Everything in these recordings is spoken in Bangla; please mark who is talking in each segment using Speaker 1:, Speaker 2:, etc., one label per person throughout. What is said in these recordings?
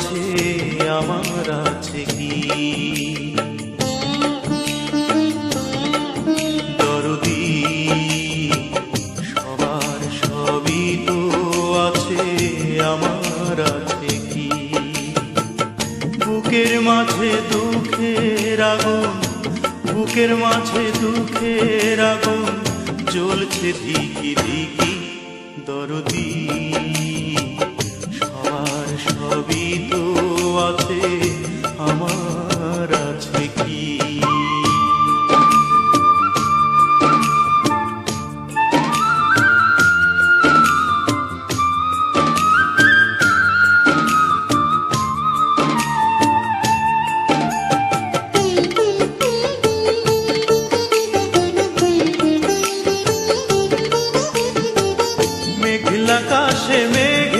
Speaker 1: আছে আমার আছে কি? দরদি, সবার সবই তো আছে, আমার আছে কি? বুকের মাঝে দুঃখের আগুন, বুকের মাঝে দুঃখের আগুন, জ্বলছে ধিকি ধিকি দরদি। সবই তো আছে আমার আছে মেঘলা কাশে পাশে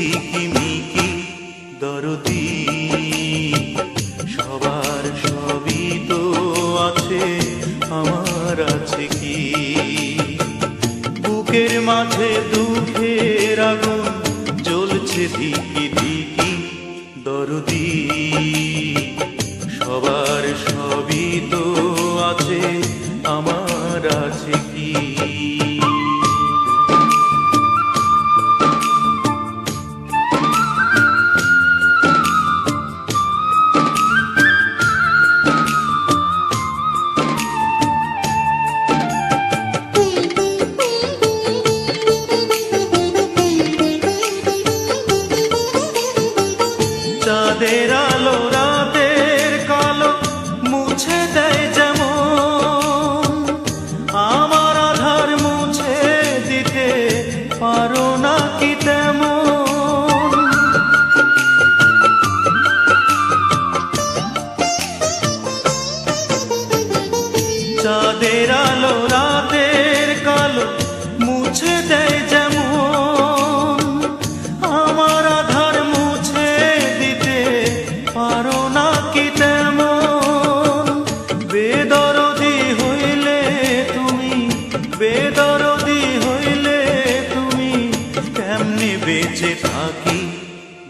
Speaker 1: ঝিকিমিকি দরদি, সবার সবই তো আছে, আমার আছে কি? বুকের মাঝে দুঃখের আগুন জ্বলছে ধিকি ধিকি দরদি, সবার সবই তো আছে, আমার আছে কি? তেমন। চাঁদের বেঁচে থাকি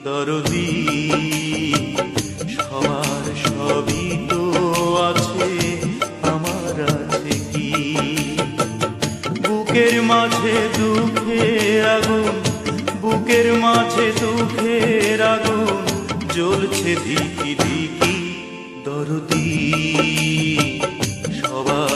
Speaker 1: দরদি। সবার সবই তো আছে, আমার আছে কি? বুকের মাঝে দুঃখের আগুন, বুকের মাঝে দুঃখের আগুন, জ্বলছে ধিকি ধিকি দরদি। সবার